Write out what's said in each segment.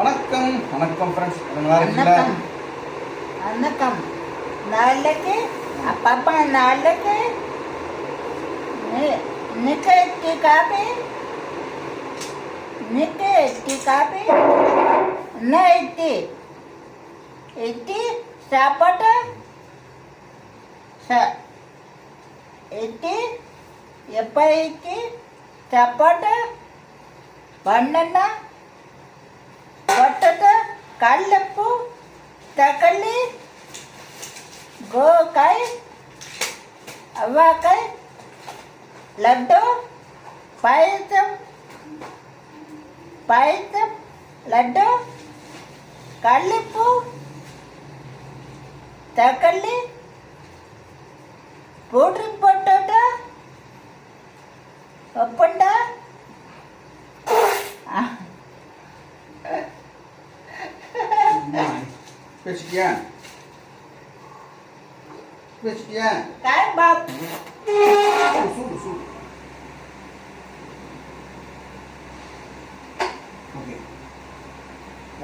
வணக்கம் வணக்கம் ஃப்ரெண்ட்ஸ் நல்லா இருக்கீங்களா? வணக்கம். வணக்கம். நாளைக்கு அப்பப்பா நாளைக்கு நிக்க டீ காபி நிக்க டீ காபி என்ன இட்லி இட்லி சாப்பாடு ச இட்லி எப்போ இட்லி சாப்பாடு பண்ணனா ಬಟಾಟ ಕಡಲೆಪ್ಪು ತಕಳ್ಳಿ ಗೋಕಾಯಿ ಅವ್ವಾಕಾಯಿ ಲಡ್ಡು ಪಾಯಸ ಪಾಯಸ ಲಡ್ಡು ಕಡಲೆಪ್ಪು ತಕಳ್ಳಿ ಪೌಡ್ರಿ ಬಟಾಟ ಒಪ್ಪಂಡ பேசிட்டியா பேசிட்டியா டைம் பாப் சூடு சூடு.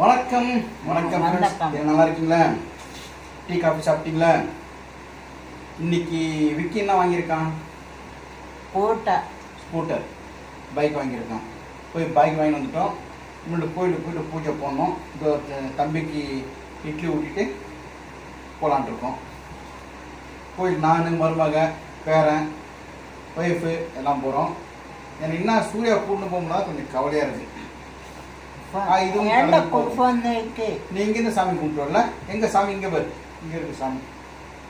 வணக்கம் வணக்கம் நல்லா இருக்கீங்களா? டீ காஃபி சாப்பிட்டீங்களா? இன்னைக்கு விக்கி என்ன வாங்கியிருக்கான்? ஸ்கூட்டர். ஸ்கூட்டர். பைக் வாங்கியிருக்கான். போய் பைக் வாங்கி வந்துட்டோம். முன்னாடி கோயிலுக்கு போயிட்டு பூஜை பண்ணோம் தம்பிக்கு இட்லி ஊட்டிட்டு போகலான்ட்ருக்கோம் போய் நான் மருமக பேரன் ஒய்ஃபு எல்லாம் போகிறோம் எனக்கு என்ன சூர்யா கூட்டு போகும்போது கொஞ்சம் கவலையாக இருக்குது நீ இங்கேருந்து சாமி கும்பிட்டு வரல எங்கள் சாமி இங்கே பாரு. இங்கே இருக்கு சாமி.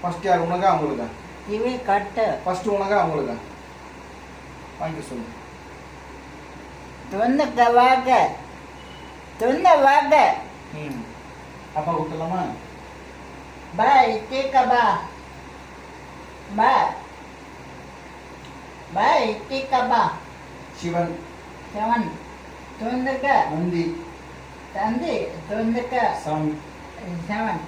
ஃபர்ஸ்ட் யார்? உனக்கா அவங்களுக்கா? இவன் கட்ட. ஃபர்ஸ்ட் உனக்கா அவங்களுக்கா? வாங்கி சொல்லு. தொண்ணக்க வாக்க தொண்ண வாக்க ம். அப்பா கூப்பிடலாமா பாய் டீக்கா பா. பாய் பாய் டீக்கா பா. சிவன். சிவன். தொந்துக்க நந்தி. தந்தி தொந்துக்க சாமி. சிவன்.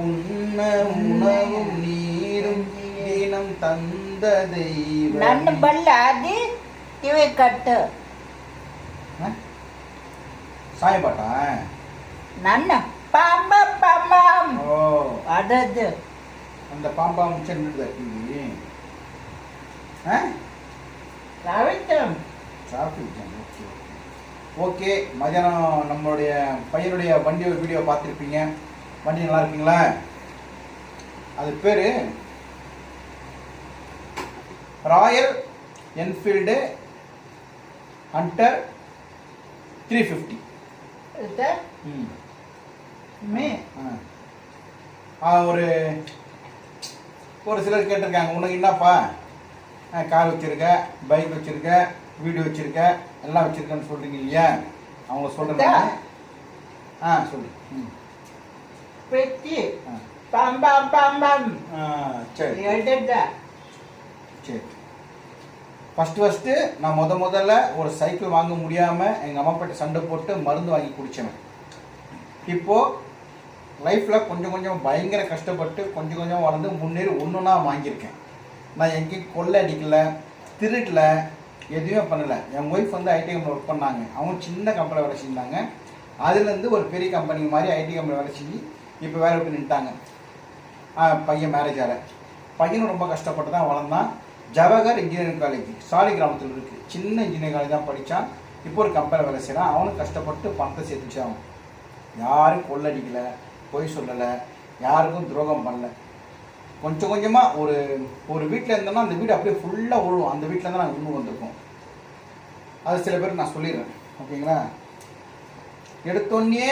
உண்ண உணவும் நீரும் தினம் தந்த தெய்வம். ನನ್ನ ಬಲ್ಲ ಅದಿ ಕಿವಿ ಕಟ್ಟು சாயப்பாட்டா? ನನ್ನ பாம்பா பாம்பாம் ஓ. அடது. அந்த பாம்பாம் சென்னுடுதா டிவி ஆ? சாவித்தம் சாவித்தம் ஓகே ஓகே. மதியானம் நம்மளுடைய பையனுடைய வண்டியோட வீடியோ பார்த்துருப்பீங்க. வண்டி நல்லா இருக்குங்களா? அது பேர் Royal Enfield Hunter three fifty. ம். ஒரு ஒரு சிலர் கேட்டிருக்காங்க உனக்கு என்னப்பா? கார் வச்சுருக்க பைக் வச்சுருக்க வீடு வச்சுருக்க எல்லாம் வச்சுருக்கேன்னு சொல்கிறீங்க இல்லையா? அவங்க சொல்கிறேன் ஆ சொல்லு. ம். பெட்டி. பம் பம் பம் பம். சரி. சரி. ஃபஸ்ட்டு ஃபஸ்ட்டு நான் முத முதல்ல ஒரு சைக்கிள் வாங்க முடியாமல் எங்கள் அம்மா கிட்ட சண்டை போட்டு மருந்து வாங்கி குடித்தேன் இப்போது லைஃப்பில் கொஞ்சம் கொஞ்சம் பயங்கர கஷ்டப்பட்டு கொஞ்சம் கொஞ்சம் வளர்ந்து முன்னேறி ஒன்றுனா வாங்கியிருக்கேன். நான் எங்கேயும் கொள்ளை அடிக்கலை திருடல எதுவுமே பண்ணலை. என் ஒய்ஃப் வந்து ஐடி கம்பெனி ஒர்க் பண்ணாங்க. அவங்க சின்ன கம்பெனியில் வேலை செஞ்சாங்க. அதுலேருந்து ஒரு பெரிய கம்பெனி மாதிரி ஐடி கம்பெனி வேலை செஞ்சு இப்போ வேலை விட்டு நின்ட்டாங்க பையன் மேரேஜ் ஆகிற பையனும் ரொம்ப கஷ்டப்பட்டு தான் வளர்ந்தான். ஜவஹர் இன்ஜினியரிங் காலேஜ் சாலி கிராமத்தில் இருக்குது சின்ன இன்ஜினியரிங் காலேஜ் தான் படித்தான் இப்போ ஒரு கம்பெனியில் வேலை செய்கிறான் அவனும் கஷ்டப்பட்டு பணத்தை சேர்த்துச்சான் யாரும் கொள்ளடிக்கலை பொய் சொல்லலை யாருக்கும் துரோகம் பண்ணல. கொஞ்சம் கொஞ்சமாக ஒரு ஒரு வீட்டில் இருந்தோம்னா அந்த வீடு அப்படியே ஃபுல்லாக உழுவோம். அந்த வீட்டில் தான் நாங்கள் இன்னும் வந்திருக்கோம். அது சில பேருக்கு நான் சொல்லிடுறேன். ஓகேங்களா? எடுத்தோடனே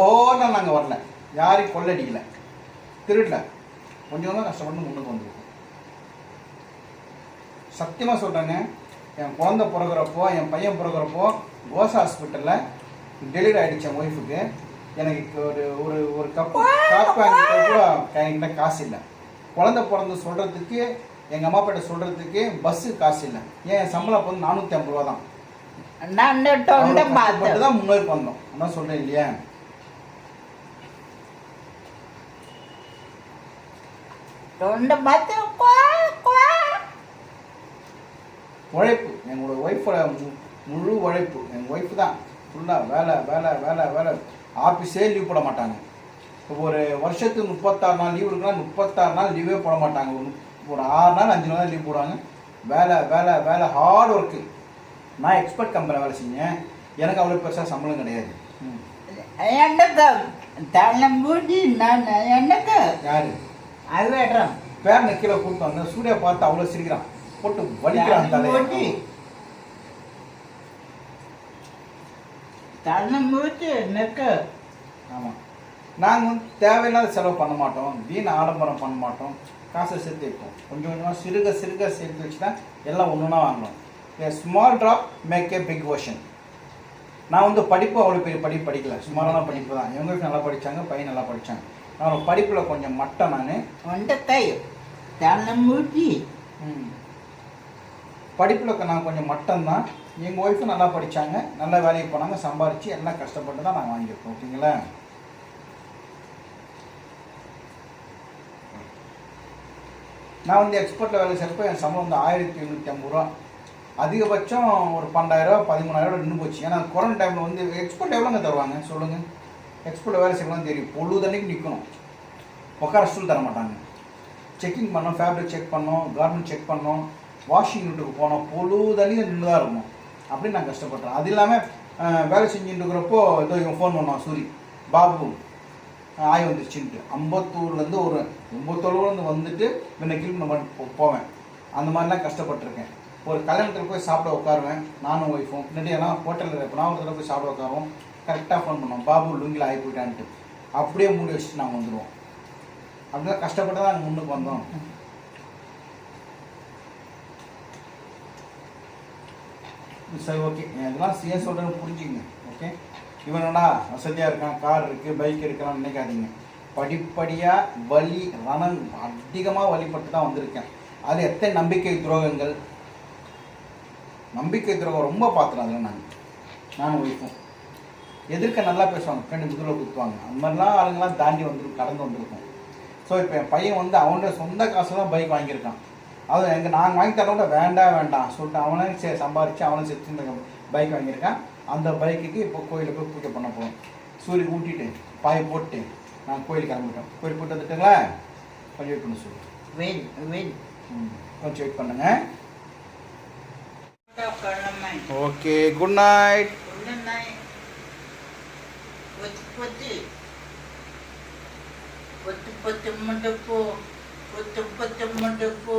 ஓனா நாங்கள் வரல. யாரையும் கொள்ளடிக்கலை. திருடல. கொஞ்சம் கொஞ்சம் கஷ்டப்பட்டு முன்னுக்கு வந்திருக்கோம். சத்தியமாக சொல்கிறேங்க என் குழந்தை பிறகுறப்போ என் பையன் பிறகுறப்போ கோஸ் ஹாஸ்பிட்டலில் டெலிவரி ஆகிடுச்சு என் ஒய்ஃபுக்கு எனக்கு ஒரு ஒரு ஒரு கப் காப்பி கூட என்கிட்ட காசு இல்லை. குழந்த பிறந்து சொல்கிறதுக்கு எங்கள் அம்மா அப்பாட்ட சொல்கிறதுக்கு பஸ்ஸு காசு இல்லை. ஏன் சம்பளம் வந்து நானூற்றி ஐம்பது ரூபா தான் தான் முன்னேறி பண்ணோம் என்ன சொல்கிறேன் இல்லையா? உழைப்பு. எங்களோட ஒய்ஃபோட முழு உழைப்பு. எங்கள் ஒய்ஃப் தான். ஃபுல்லாக வேலை வேலை வேலை வேலை. ஆஃபீஸே லீவ் போட மாட்டாங்க. இப்போ ஒரு வருஷத்துக்கு முப்பத்தாறு நாள் லீவ் இருக்குன்னா முப்பத்தாறு நாள் லீவே போட மாட்டாங்க. ஒரு ஒரு ஆறு நாள் அஞ்சு நாள் லீவ் போடுவாங்க. வேலை வேலை வேலை ஹார்ட் ஒர்க்கு நான் எக்ஸ்பர்ட் கம்பெனியில் வேலை செஞ்சேன். எனக்கு அவ்வளோ பெருசாக சம்பளம் கிடையாது. எனக்கு தலை மூடி நான் எனக்கு யாரு? அது வேடுறோம் பேரனை கீழே கூப்பிட்டு வந்தேன் சூர்யா பார்த்து அவ்வளோ சிரிக்கிறான். போட்டு வலிக்கிறான் மூடி தலையை தலை மூடி எனக்கு ஆமாம் நாங்கள் வந்து தேவையில்லாத செலவு பண்ண மாட்டோம். வீண் ஆடம்பரம் பண்ண மாட்டோம். காசை சேர்த்து வைப்போம். கொஞ்சம் கொஞ்சமாக சிறுக சிறுக சேர்த்து வச்சு தான் எல்லாம் ஒன்று ஒன்றா வாங்கணும். Small drop make a big ocean நான் வந்து படிப்பு அவ்வளோ பெரிய படிப்பு படிக்கல. சுமாரான படிப்பு தான். இவங்க நல்லா படித்தாங்க பையன் நல்லா படித்தாங்க நான் படிப்பில் கொஞ்சம் மட்டம் நான். கை தலை மூடி படிப்பில் நான் கொஞ்சம் மட்டும்தான். எங்கள் ஒய்ஃபும் நல்லா படித்தாங்க நல்ல வேலைக்கு போனாங்க. சம்பாரித்து எல்லாம் கஷ்டப்பட்டு தான் நாங்கள் வாங்கியிருக்கோம் ஓகேங்களா? நான் வந்து எக்ஸ்போர்ட்டில் வேலை செய்கிறப்ப என் சம்பளம் வந்து ஆயிரத்தி எழுநூற்றி ஐம்பது ரூபா. அதிகபட்சம் ஒரு பன்னெண்டாயிரம் பதிமூணாயிரம் நின்று போச்சு. ஏன்னா கொரோனா டைமில் வந்து எக்ஸ்போர்ட் எவ்வளோங்க தருவாங்க? சொல்லுங்கள் எக்ஸ்போர்ட்டில் வேலை செய்யலாம் தெரியும். பொழுதன்னைக்கு நிற்கணும் உட்கார ஸ்டூல் தர மாட்டாங்க செக்கிங் பண்ணோம் ஃபேப்ரிக் செக் பண்ணோம் கார்மெண்ட் செக் பண்ணோம் வாஷிங் யூனிட்டுக்கு போனோம். பொழுதன்னைக்கு நின்று தான் இருக்கணும் அப்படின்னு நான் கஷ்டப்பட்டேன். அது இல்லாமல் வேலை செஞ்சுட்டு இருக்கிறப்போ ஏதோ இவன் ஃபோன் பண்ணான் சூரி பாபு ஆய் வந்துருச்சுன்ட்டு. அம்பத்தூர்லேருந்து ஒரு ஒம்பத்தூர்லேருந்து வந்துட்டு முன்ன கிளம்பி நம்ம போ- போவேன். அந்த மாதிரிலாம் கஷ்டப்பட்டிருக்கேன். ஒரு கல்யாணத்தில் போய் சாப்பிட உட்காருவேன். நானும் ஒய்ஃபும் முன்னாடி ஏன்னா ஹோட்டலில் இருப்பேன் ஒரு தடவை போய் சாப்பிட உட்காருவோம். கரெக்டாக ஃபோன் பண்ணுவோம் பாபு லுங்கில் ஆகி போயிட்டான்ட்டு. அப்படியே மூடி வச்சுட்டு நாங்கள் வந்துடுவோம் அப்படிலாம் கஷ்டப்பட்டு தான் நாங்கள் முன்னுக்கு வந்தோம். சரி ஓகே இதெல்லாம் ஏன் சொல்கிறேன்னு புரிஞ்சுங்க ஓகே இவனடா வசதியாக இருக்கான் கார் இருக்குது பைக் இருக்கலாம் நினைக்காதீங்க. படிப்படியாக வலி ரணம் அதிகமாக வழிபட்டு தான் வந்திருக்கேன். அது எத்தனை நம்பிக்கை துரோகங்கள்? நம்பிக்கை துரோகம் ரொம்ப பார்த்துறேன் அதில் நான் நானும் ஒய்ஃபும் எதிர்க்க நல்லா பேசுவாங்க கண்டு முதுகில் குத்துவாங்க. அந்த மாதிரிலாம் ஆளுங்கெல்லாம் தாண்டி வந்து கடந்து வந்திருக்கோம். ஸோ இப்போ என் பையன் வந்து அவனோட சொந்த காசு தான் பைக் வாங்கியிருக்கான். அது எங்கள் நாங்கள் வாங்கி தரோட வேண்டாம் வேண்டாம். சொல்லிட்டு அவனே சரி சம்பாரித்து அவனை செத்து பைக் வாங்கியிருக்கான். அந்த பைக்குக்கு இப்போ கோயிலுக்கு போய் பூஜை பண்ண போகிறோம் சூரிய ஊட்டிட்டு பாய் போட்டு நான் கோயிலுக்கு கிளம்பிட்டோம். கோயில் போட்டு வந்துட்டுங்களா? கொஞ்சம் வெயிட் பண்ண சொல்லு. வெயில் வெயில் கொஞ்சம் வெயிட் பண்ணுங்க. ஓகே குட் நைட் பொத்து பொத்து. பொத்து பொத்து மண்டப்போ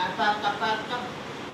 Kapat, kapat, kapat.